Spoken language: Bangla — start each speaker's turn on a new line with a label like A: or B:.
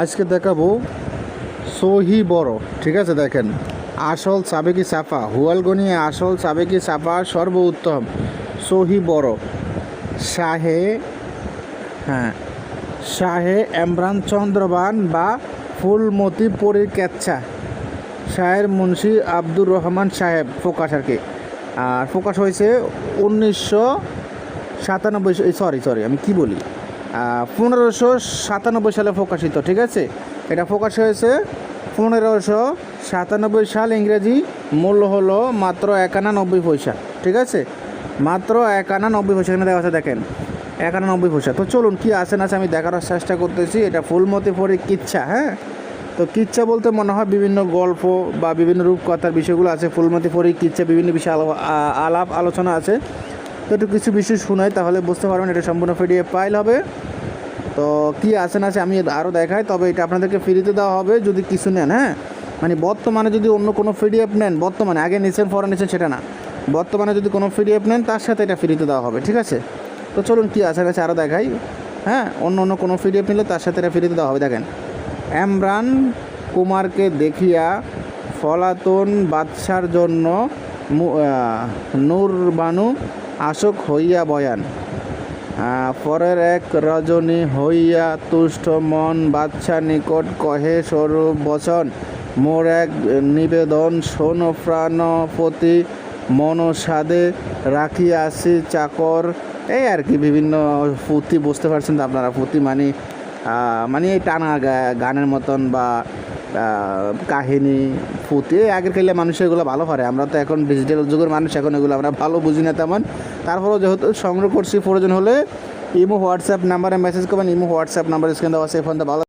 A: আজকে দেখাবো সহি বড়, ঠিক আছে দেখেন। আসল সাবেকি সাফা, হুয়ালগনি আসল সাবেকি সাফা সর্ব উত্তম সহি বড়। শাহে হ্যাঁ শাহে এমরান চন্দ্রবান বা ফুলমতি পরীর কেচ্ছা। শাহের মুন্সি আব্দুর রহমান সাহেব প্রকাশ আর কি। আর প্রকাশ হয়েছে উনিশশো সাতানব্বই সরি সরি, আমি কি বলি? পনেরোশো সাতানব্বই সালে প্রকাশিত, ঠিক আছে? এটা প্রকাশ হয়েছে পনেরোশো সাতানব্বই সাল, ইংরেজি মূল্য হলো মাত্র একানা নব্বই পয়সা, ঠিক আছে? মাত্র একানা নব্বই পয়সা, এখানে দেওয়া আছে, দেখেন একানা নব্বই পয়সা। তো চলুন, কি আছে না আছে আমি দেখার চেষ্টা করতেছি, এটা ফুলমতি পরি কিচ্ছা হ্যাঁ? তো কিচ্ছা বলতে মনে হয় বিভিন্ন গল্প বা বিভিন্ন রূপকথার বিষয়গুলো আছে ফুলমতি পরি কিচ্ছা, বিভিন্ন বিষয়ে আলো- আলাপ আলোচনা আছে। তো একটু কিছু বিষয় শোনাই, তাহলে বুঝতে পারবেন, এটা সম্পূর্ণ পিডিএফ ফাইল হবে। তো কি আছে না আছে আমি আরও দেখাই তবে এটা আপনাদেরকে ফ্রিতে দেওয়া হবে যদি কিছু নেন হ্যাঁ? মানে বর্তমানে যদি অন্য কোনো পিডিএফ নেন বর্তমানে আগে নিচ্ছেন পরে নিচ্ছেন সেটা না। বর্তমানে যদি কোনো পিডিএফ নেন তার সাথে এটা ফ্রিতে দেওয়া হবে ঠিক আছে? তো চলুন কী আছে আছে আরও দেখাই হ্যাঁ? অন্য অন্য কোনো পিডিএফ নিলে তার সাথে এটা ফ্রিতে দেওয়া হবে দেখেন। এমরান কুমারকে দেখিয়া ফলাতন বাদশার জন্য মু- আহ, নূর বানু আশোক হইয়া বয়ান। পরের এক রজনী হইয়া তুষ্ট মন বাচ্চা নিকট কহে স্বরূপ বচন, মোর এক নিবেদন শোন প্রাণপতি, মনসাদে রাখিয়াছি চাকর। এই আর কি, বিভিন্ন পুঁথি বুঝতে পারছেন তো আপনারা। পুঁথি মানে মানে এই টানা গানের মতন বা কাহিনী ফুটে আগের কালে মানুষ এগুলো ভালো পারে। আমরা তো এখন ডিজিটাল যুগের মানুষ, এখন এগুলো আমরা ভালো বুঝি না তেমন। তারপরেও যেহেতু সংগ্রহ করছি প্রয়োজন হলে, ইমো, হোয়াটসঅ্যাপ নাম্বারে মেসেজ করবেন, ইমো, হোয়াটসঅ্যাপ নাম্বার স্ক্রিন দেওয়া সেই ফোনটা ভালো